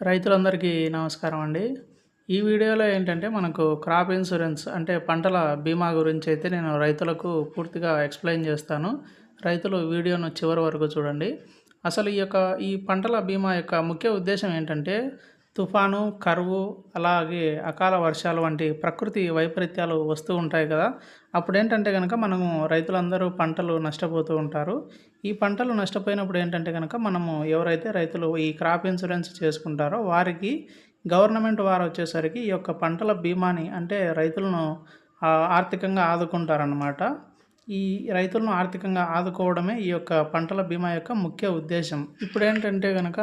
రైతులందరికీ నమస్కారం అండి. ఈ వీడియోలో ఏంటంటే మనకు క్రాప్ ఇన్సూరెన్స్ అంటే పంటల బీమా గురించి అయితే నేను రైతులకు పూర్తిగా ఎక్స్ప్లెయిన్ చేస్తాను. రైతులు వీడియోను చివరి వరకు చూడండి. అసలు ఈ యొక్క ఈ పంటల బీమా యొక్క ముఖ్య ఉద్దేశం ఏంటంటే తుఫాను కరువు అలాగే అకాల వర్షాలు వంటి ప్రకృతి వైపరీత్యాలు వస్తూ ఉంటాయి కదా. అప్పుడు ఏంటంటే కనుక మనము రైతులందరూ పంటలు నష్టపోతూ ఉంటారు. ఈ పంటలు నష్టపోయినప్పుడు ఏంటంటే కనుక మనము ఎవరైతే రైతులు ఈ క్రాప్ ఇన్సూరెన్స్ చేసుకుంటారో వారికి గవర్నమెంట్ వారు వచ్చేసరికి ఈ యొక్క పంటల బీమాని అంటే రైతులను ఆర్థికంగా ఆదుకుంటారనమాట ఈ రైతులను ఆర్థికంగా ఆదుకోవడమే ఈ యొక్క పంటల బీమా యొక్క ముఖ్య ఉద్దేశం. ఇప్పుడు ఏంటంటే కనుక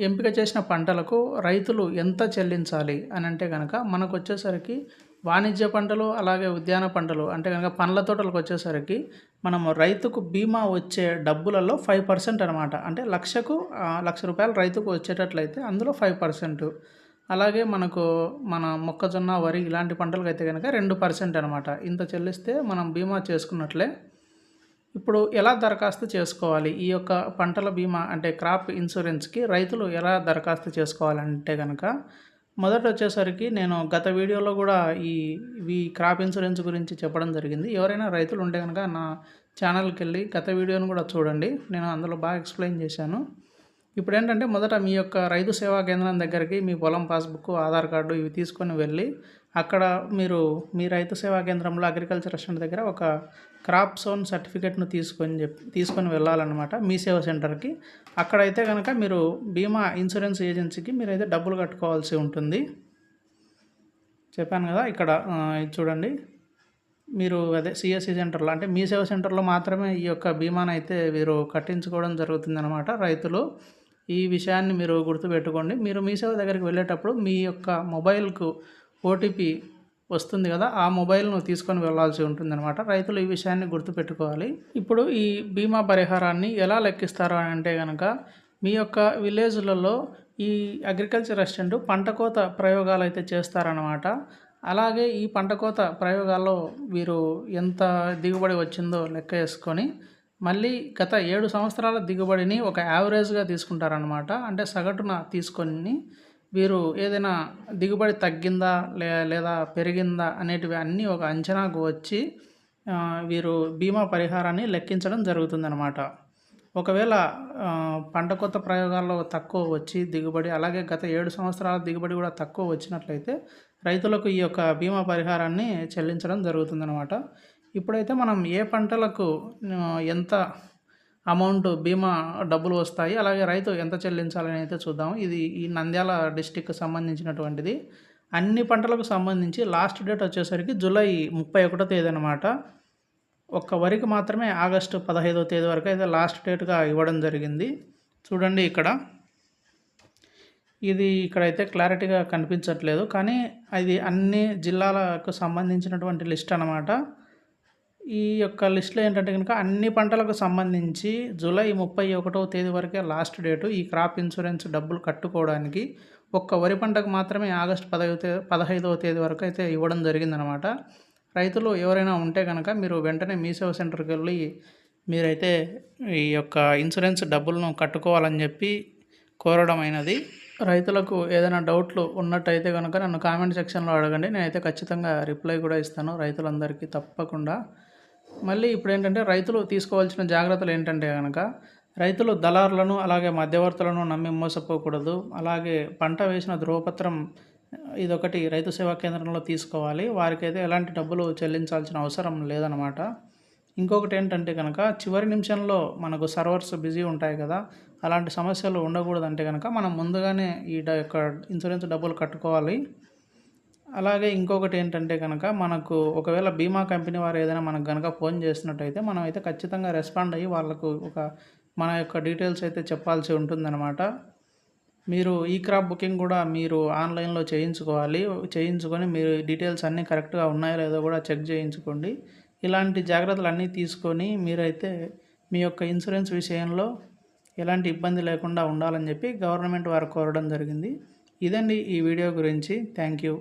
ఎంపిక చేసిన పంటలకు రైతులు ఎంత చెల్లించాలి అని అంటే కనుక మనకు వచ్చేసరికి వాణిజ్య పంటలు అలాగే ఉద్యాన పంటలు అంటే కనుక పండ్ల తోటలకు వచ్చేసరికి మనము రైతుకు బీమా వచ్చే డబ్బులలో ఫైవ్ పర్సెంట్ అనమాట అంటే లక్షకు లక్ష రూపాయలు రైతుకు వచ్చేటట్లయితే అందులో ఫైవ్ పర్సెంట్. అలాగే మనకు మన మొక్కజొన్న వరి ఇలాంటి పంటలకు అయితే కనుక రెండు పర్సెంట్ అనమాట ఇంత చెల్లిస్తే మనం బీమా చేసుకున్నట్లే ఇప్పుడు ఎలా దరఖాస్తు చేసుకోవాలి? ఈ యొక్క పంటల బీమా అంటే క్రాప్ ఇన్సూరెన్స్కి రైతులు ఎలా దరఖాస్తు చేసుకోవాలంటే కనుక మొదట వచ్చేసరికి నేను గత వీడియోలో కూడా ఈ ఈ క్రాప్ ఇన్సూరెన్స్ గురించి చెప్పడం జరిగింది. ఎవరైనా రైతులు ఉంటే కనుక నా ఛానల్కి వెళ్ళి గత వీడియోను కూడా చూడండి. నేను అందులో బాగా ఎక్స్ప్లెయిన్ చేశాను. ఇప్పుడు ఏంటంటే మొదట మీ యొక్క రైతు సేవా కేంద్రం దగ్గరికి మీ పొలం పాస్బుక్ ఆధార్ కార్డు ఇవి తీసుకొని వెళ్ళి అక్కడ మీరు మీ రైతు సేవా కేంద్రంలో అగ్రికల్చర్ రెస్టారెంట్ దగ్గర ఒక క్రాప్ సోన్ సర్టిఫికేట్ను తీసుకొని చెప్పి తీసుకొని వెళ్ళాలన్నమాట మీ సేవ సెంటర్కి. అక్కడైతే కనుక మీరు బీమా ఇన్సూరెన్స్ ఏజెన్సీకి మీరైతే డబ్బులు కట్టుకోవాల్సి ఉంటుంది. చెప్పాను కదా ఇక్కడ చూడండి. మీరు అదే సిఎస్సి సెంటర్లో అంటే మీ సేవ సెంటర్లో మాత్రమే ఈ యొక్క బీమాను అయితే మీరు కట్టించుకోవడం జరుగుతుందన్నమాట రైతులు. ఈ విషయాన్ని మీరు గుర్తుపెట్టుకోండి. మీరు మీ సేవ దగ్గరికి వెళ్ళేటప్పుడు మీ యొక్క మొబైల్కు ఓటీపీ వస్తుంది కదా ఆ మొబైల్ను తీసుకొని వెళ్ళాల్సి ఉంటుందన్నమాట. రైతులు ఈ విషయాన్ని గుర్తుపెట్టుకోవాలి. ఇప్పుడు ఈ బీమా పరిహారాన్ని ఎలా లెక్కిస్తారు అని అంటే కనుక మీ యొక్క విలేజ్లలో ఈ అగ్రికల్చర్ అసిస్టెంట్ పంట కోత ప్రయోగాలు అయితే చేస్తారనమాట అలాగే ఈ పంట కోత ప్రయోగాల్లో వీరు ఎంత దిగుబడి వచ్చిందో లెక్క వేసుకొని మళ్ళీ గత ఏడు సంవత్సరాల దిగుబడిని ఒక యావరేజ్గా తీసుకుంటారనమాట అంటే సగటున తీసుకొని వీరు ఏదైనా దిగుబడి తగ్గిందా లే లేదా పెరిగిందా అనేటివి అన్నీ ఒక అంచనాకు వచ్చి వీరు బీమా పరిహారాన్ని లెక్కించడం జరుగుతుందన్నమాట. ఒకవేళ పంట కొత్త ప్రయోగాల్లో తక్కువ వచ్చి దిగుబడి అలాగే గత ఏడు సంవత్సరాల దిగుబడి కూడా తక్కువ వచ్చినట్లయితే రైతులకు ఈ యొక్క బీమా పరిహారాన్ని చెల్లించడం జరుగుతుందన్నమాట. ఇప్పుడైతే మనం ఏ పంటలకు ఎంత అమౌంట్ బీమా డబ్బులు వస్తాయి. అలాగే రైతు ఎంత చెల్లించాలని అయితే చూద్దాం. ఇది ఈ నంద్యాల డిస్టిక్ సంబంధించినటువంటిది. అన్ని పంటలకు సంబంధించి లాస్ట్ డేట్ వచ్చేసరికి జూలై ముప్పై ఒకటో తేదీ అనమాట ఒక్క వరికి మాత్రమే ఆగస్టు పదహైదో తేదీ వరకు అయితే లాస్ట్ డేట్గా ఇవ్వడం జరిగింది. చూడండి ఇక్కడ. ఇది ఇక్కడైతే క్లారిటీగా కనిపించట్లేదు. కానీ అది అన్ని జిల్లాలకు సంబంధించినటువంటి లిస్ట్ అనమాట ఈ యొక్క లిస్టులో ఏంటంటే కనుక అన్ని పంటలకు సంబంధించి జూలై ముప్పై ఒకటవ తేదీ వరకే లాస్ట్ డేటు ఈ క్రాప్ ఇన్సూరెన్స్ డబ్బులు కట్టుకోవడానికి ఒక్క వరి పంటకు మాత్రమే ఆగస్టు పదహైదు తే పదహైదవ తేదీ వరకు అయితే ఇవ్వడం జరిగిందనమాట రైతులు ఎవరైనా ఉంటే కనుక మీరు వెంటనే మీ సేవ సెంటర్కి వెళ్ళి మీరైతే ఈ యొక్క ఇన్సూరెన్స్ డబ్బులను కట్టుకోవాలని చెప్పి కోరడం అయినది. రైతులకు ఏదైనా డౌట్లు ఉన్నట్టయితే కనుక నన్ను కామెంట్ సెక్షన్లో అడగండి. నేనైతే ఖచ్చితంగా రిప్లై కూడా ఇస్తాను. రైతులందరికీ తప్పకుండా మళ్ళీ ఇప్పుడు ఏంటంటే రైతులు తీసుకోవాల్సిన జాగ్రత్తలు ఏంటంటే కనుక రైతులు దళారులను అలాగే మధ్యవర్తులను నమ్మి మోసపోకూడదు. అలాగే పంట వేసిన ధ్రువపత్రం ఇదొకటి రైతు సేవా కేంద్రంలో తీసుకోవాలి. వారికైతే ఎలాంటి డబ్బులు చెల్లించాల్సిన అవసరం లేదనమాట. ఇంకొకటి ఏంటంటే కనుక చివరి నిమిషంలో మనకు సర్వర్స్ బిజీ ఉంటాయి కదా అలాంటి సమస్యలు ఉండకూడదంటే కనుక మనం ముందుగానే ఈ యొక్క ఇన్సూరెన్స్ డబ్బులు కట్టుకోవాలి. అలాగే ఇంకొకటి ఏంటంటే కనుక మనకు ఒకవేళ బీమా కంపెనీ వారు ఏదైనా మనకు కనుక ఫోన్ చేసినట్టయితే మనం అయితే ఖచ్చితంగా రెస్పాండ్ అయ్యి వాళ్ళకు ఒక మన యొక్క డీటెయిల్స్ అయితే చెప్పాల్సి ఉంటుందన్నమాట. మీరు ఈ క్రాప్ బుకింగ్ కూడా మీరు ఆన్లైన్లో చేయించుకోవాలి. చేయించుకొని మీరు డీటెయిల్స్ అన్నీ కరెక్ట్గా ఉన్నాయో లేదో కూడా చెక్ చేయించుకోండి. ఇలాంటి జాగ్రత్తలు అన్నీ తీసుకొని మీరైతే మీ యొక్క ఇన్సూరెన్స్ విషయంలో ఎలాంటి ఇబ్బంది లేకుండా ఉండాలని చెప్పి గవర్నమెంట్ వారు కోరడం జరిగింది. ఇదండి ఈ వీడియో గురించి. Thank you.